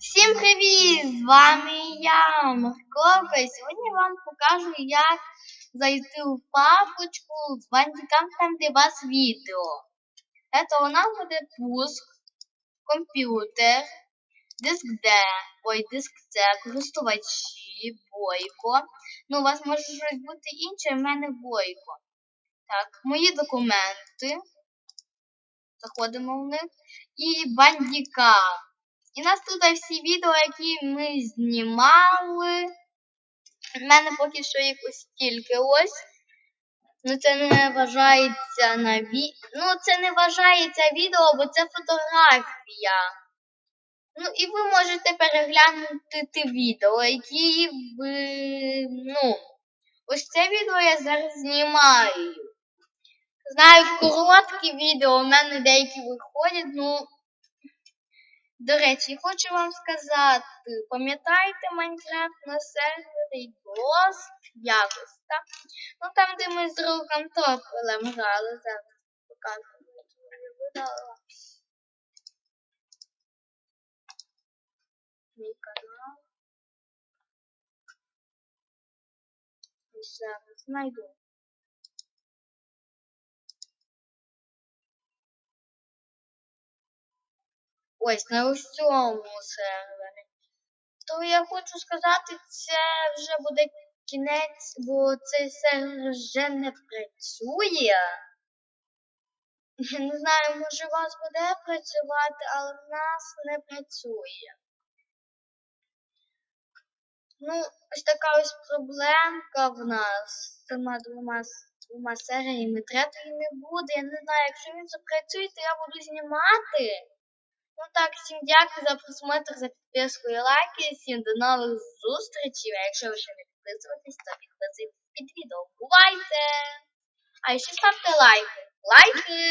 Всім привіт! З вами я, Морковка, і сьогодні вам покажу, як зайти в папочку з бандикам, там де вас відео. Это у нас буде пуск, комп'ютер, диск D, ой, диск C, користувачі, бойко. Ну, у вас може щось бути інше, в мене бойко. Так, мої документи. Заходимо в них. І бандікам. І нас тут всі відео, які ми знімали. У мене поки що їх ось тільки ось. Ну це не вважається на ві... Ну, це не вважається відео, бо це фотографія. Ну і ви можете переглянути ті відео, які ви. Ну, ось це відео я зараз знімаю. Знаю, короткі відео, у мене деякі виходять, ну. До речі, хочу вам сказати, пам'ятаєте Майнкрафт на сервері Ghost якось, так? Ну там, де ми з другом Тополем грали, зараз покажу. Мій канал. Зараз знайду. Ось на ось цьому сервері. То я хочу сказати, це вже буде кінець, бо цей сервер вже не працює. Я не знаю, може у вас буде працювати, але в нас не працює. Ну, ось така ось проблемка в нас з цими двома, двома серіями. Третьої не буде. Я не знаю, якщо він запрацює, то я буду знімати. Ну так, всім дякую за просмотр, за підписку і лайки. Всім до нових зустрічей. А якщо ви ще не підписуєтесь, то підписуйтесь під відео. Бувайте! А ще ставте лайки. Лайки!